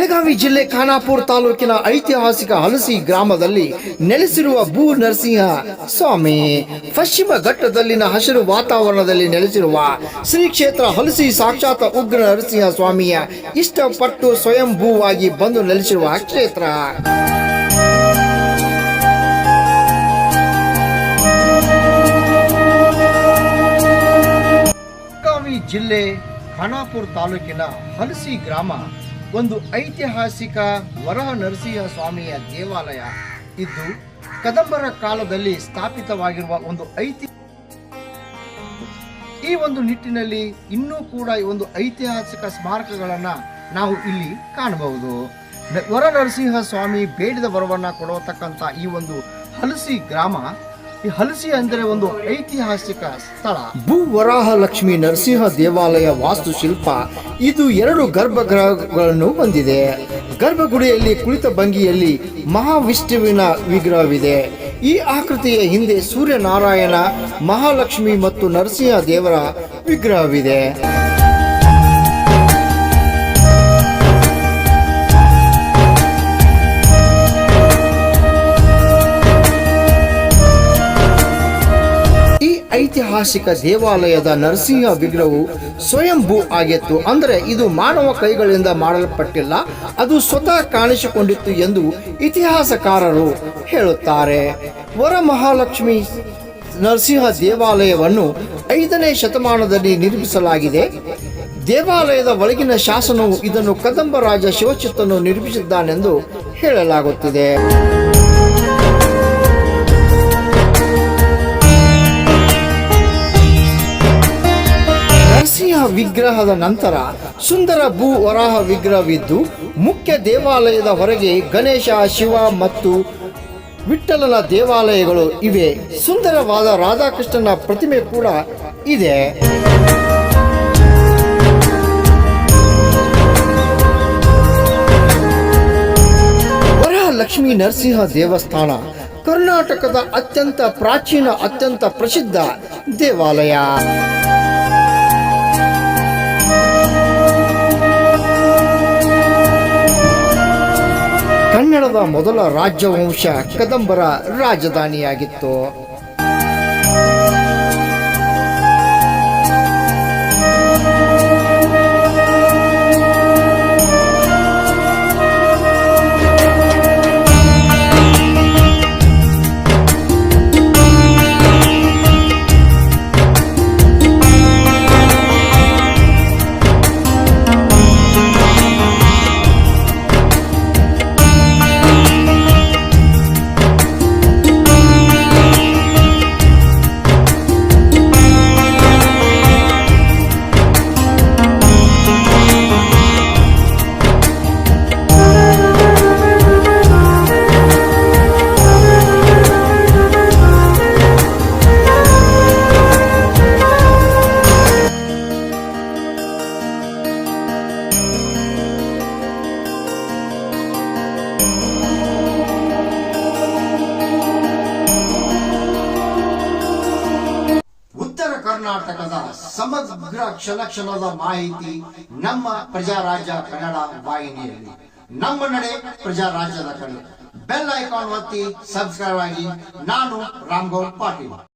ಬೆಳಗಾವಿ ಜಿಲ್ಲೆ ಖಾನಾಪುರ ತಾಲೂಕಿನ ಐತಿಹಾಸಿಕ ಹಲಸಿ ಗ್ರಾಮದಲ್ಲಿ ನೆಲೆಸಿರುವ ಭೂ ನರಸಿಂಹ ಸ್ವಾಮಿ, ಪಶ್ಚಿಮ ಘಟ್ಟದಲ್ಲಿನ ಹಸಿರು ವಾತಾವರಣದಲ್ಲಿ ನೆಲೆಸಿರುವ ಶ್ರೀ ಕ್ಷೇತ್ರ ಹಲಸಿ ಸಾಕ್ಷಾತ್ ಉಗ್ರ ನರಸಿಂಹ ಸ್ವಾಮಿಯ ಇಷ್ಟಪಟ್ಟು ಸ್ವಯಂಭೂವಾಗಿ ಬಂದು ನೆಲೆಸಿರುವ ಕ್ಷೇತ್ರ. ಬೆಳಗಾವಿ ಜಿಲ್ಲೆ ಖಾನಾಪುರ ತಾಲೂಕಿನ ಹಲಸಿ ಗ್ರಾಮ ಒಂದು ಐತಿಹಾಸಿಕ ವರಹ ನರಸಿಂಹ ಸ್ವಾಮಿಯ ದೇವಾಲಯ. ಇದ್ದು ಕದಂಬರ ಕಾಲದಲ್ಲಿ ಸ್ಥಾಪಿತವಾಗಿರುವ ಒಂದು ಐತಿ ಈ ಒಂದು ನಿಟ್ಟಿನಲ್ಲಿ ಇನ್ನೂ ಕೂಡ ಈ ಒಂದು ಐತಿಹಾಸಿಕ ಸ್ಮಾರಕಗಳನ್ನ ನಾವು ಇಲ್ಲಿ ಕಾಣಬಹುದು. ವರ ನರಸಿಂಹ ಸ್ವಾಮಿ ಬೇಡಿದ ವರವನ್ನ ಕೊಡತಕ್ಕಂಥ ಈ ಒಂದು ಹಲಸಿ ಗ್ರಾಮ ಈ ಹಲಸಿ ಅಂದರೆ ಒಂದು ಐತಿಹಾಸಿಕ ಸ್ಥಳ. ಭೂ ವರಾಹ ಲಕ್ಷ್ಮಿ ನರಸಿಂಹ ದೇವಾಲಯ ವಾಸ್ತುಶಿಲ್ಪ. ಇದು ಎರಡು ಗರ್ಭಗೃಹಗಳನ್ನು ಹೊಂದಿದೆ. ಗರ್ಭಗುಡಿಯಲ್ಲಿ ಕುಳಿತ ಭಂಗಿಯಲ್ಲಿ ಮಹಾವಿಷ್ಣುವಿನ ವಿಗ್ರಹವಿದೆ. ಈ ಆಕೃತಿಯ ಹಿಂದೆ ಸೂರ್ಯನಾರಾಯಣ, ಮಹಾಲಕ್ಷ್ಮಿ ಮತ್ತು ನರಸಿಂಹ ದೇವರ ವಿಗ್ರಹವಿದೆ. ಐತಿಹಾಸಿಕ ದೇವಾಲಯದ ನರಸಿಂಹ ವಿಗ್ರಹವು ಸ್ವಯಂಭೂ ಆಗಿತ್ತು. ಅಂದರೆ ಇದು ಮಾನವ ಕೈಗಳಿಂದ ಮಾಡಲ್ಪಟ್ಟಿಲ್ಲ, ಅದು ಸ್ವತಃ ಕಾಣಿಸಿಕೊಂಡಿತ್ತು ಎಂದು ಇತಿಹಾಸಕಾರರು ಹೇಳುತ್ತಾರೆ. ವರಮಹಾಲಕ್ಷ್ಮಿ ನರಸಿಂಹ ದೇವಾಲಯವನ್ನು ಐದನೇ ಶತಮಾನದಲ್ಲಿ ನಿರ್ಮಿಸಲಾಗಿದೆ. ದೇವಾಲಯದ ಒಳಗಿನ ಶಾಸನವು ಇದನ್ನು ಕದಂಬ ರಾಜ ಶಿವಚಿತ್ತನು ನಿರ್ಮಿಸಿದ್ದಾನೆಂದು ಹೇಳಲಾಗುತ್ತಿದೆ. ವಿಗ್ರಹದ ನಂತರ ಸುಂದರ ಭೂ ವರಾಹ ವಿಗ್ರಹವಿದ್ದು, ಮುಖ್ಯ ದೇವಾಲಯದ ಹೊರಗೆ ಗಣೇಶ, ಶಿವ ಮತ್ತು ವಿಠ್ಠಲನ ದೇವಾಲಯಗಳು ಇವೆ. ಸುಂದರವಾದ ರಾಧಾಕೃಷ್ಣನ ಪ್ರತಿಮೆ ಕೂಡ ಇದೆ. ಲಕ್ಷ್ಮೀ ನರಸಿಂಹ ದೇವಸ್ಥಾನ, ಕರ್ನಾಟಕದ ಅತ್ಯಂತ ಪ್ರಾಚೀನ, ಅತ್ಯಂತ ಪ್ರಸಿದ್ಧ ದೇವಾಲಯ. ಮೊದಲ ರಾಜ್ಯವಂಶ ಕದಂಬರ ರಾಜಧಾನಿಯಾಗಿತ್ತು. ಕರ್ನಾಟಕದ ಸಮಗ್ರ ಕ್ಷಣ ಕ್ಷಣದ ಮಾಹಿತಿ ನಮ್ಮ ಪ್ರಜಾರಾಜ್ಯ ಕನ್ನಡ ವಾಹಿನಿಯಲ್ಲಿ. ನಮ್ಮ ನಡೆ ಪ್ರಜಾರಾಜ್ಯದ ಕಡೆ. ಬೆಲ್ ಐಕಾನ್ ಒತ್ತಿ ಸಬ್ಸ್ಕ್ರೈಬ್ ಆಗಿ ನಾನು ರಾಮ್ಗೌಡ್ ಪಾಟೀಲ್.